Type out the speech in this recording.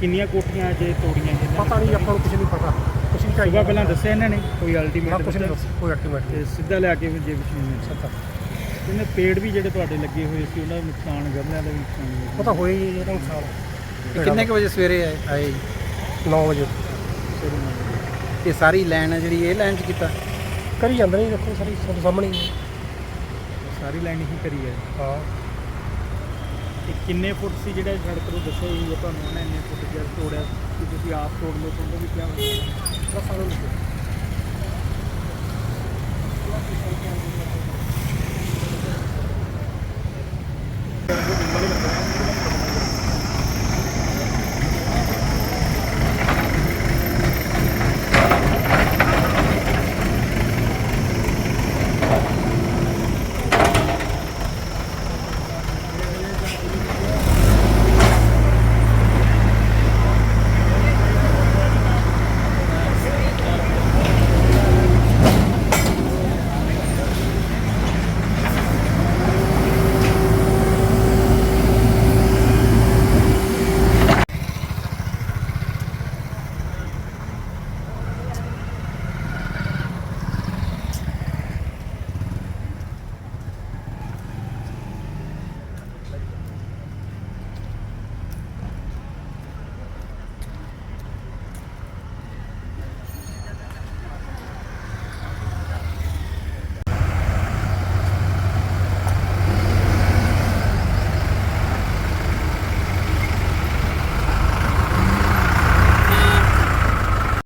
ਕਿੰਨੀਆਂ ਕੋਠੀਆਂ ਜੇ ਤੋੜੀਆਂ ਇਹਨਾਂ ਪਤਾ ਨਹੀਂ ਆਪਾਂ ਨੂੰ ਕੁਝ ਨਹੀਂ ਪਤਾ। ਕੁਝ ਨਹੀਂ ਚਾਹੀਦਾ। ਪਹਿਲਾਂ ਦੱਸਿਆ ਇਹਨਾਂ ਨੇ ਕੋਈ ਅਲਟੀਮੇਟ ਕੁਝ ਨਹੀਂ ਕੋਈ ਅਲਟੀਮੇਟ ਤੇ ਸਿੱਧਾ ਲਿਆ ਕੇ ਫਿਰ ਜੇ ਮਸ਼ੀਨ ਸੱਤਾ। ਇਹਨੇ ਪੇੜ ਵੀ ਜਿਹੜੇ ਤੁਹਾਡੇ ਲੱਗੇ ਹੋਏ ਸੀ ਉਹਨਾਂ ਦਾ ਨੁਕਸਾਨ ਗਮਲਿਆਂ ਦਾ ਵੀ ਨੁਕਸਾਨ ਪਤਾ ਹੋਇਆ ਇਹਦਾ ਨੁਕਸਾਨ। ਕਿੰਨੇ ਕੁ ਵਜੇ ਸਵੇਰੇ ਆਏ? ਆਏ 9 ਵਜੇ। ਸਵੇਰੇ ਇਹ ਸਾਰੀ ਲਾਈਨ ਜਿਹੜੀ ਇਹ ਲਾਈਨ 'ਚ ਕੀਤਾ? ਕਰੀ ਜਾਂਦੇ ਨੇ ਦੇਖੋ ਸਾਰੀ ਤੁਹਾਡੇ ਸਾਹਮਣੇ ਹੀ ਹੈ। ਸਾਰੀ ਲਾਈਨ ਹੀ ਕਰੀ ਹੈ। ਹਾਂ। ਇਹ ਕਿੰਨੇ ਫੁੱਟ ਸੀ ਜਿਹੜਾ ਸੜਕ ਤੋਂ ਦੱਸਿਆ ਜੀ ਤੁਹਾਨੂੰ ਉਹਨੇ ਇੰਨੇ ਫੁੱਟ ਜਿਹੜਾ ਤੋੜਿਆ। ਕਿ ਤੁਸੀਂ ਆਪ ਤੋੜ ਲਓ ਤੁਹਾਨੂੰ ਵੀ ਕਿਹਾ ਹੋਇਆ ਬਸ ਸਾਨੂੰ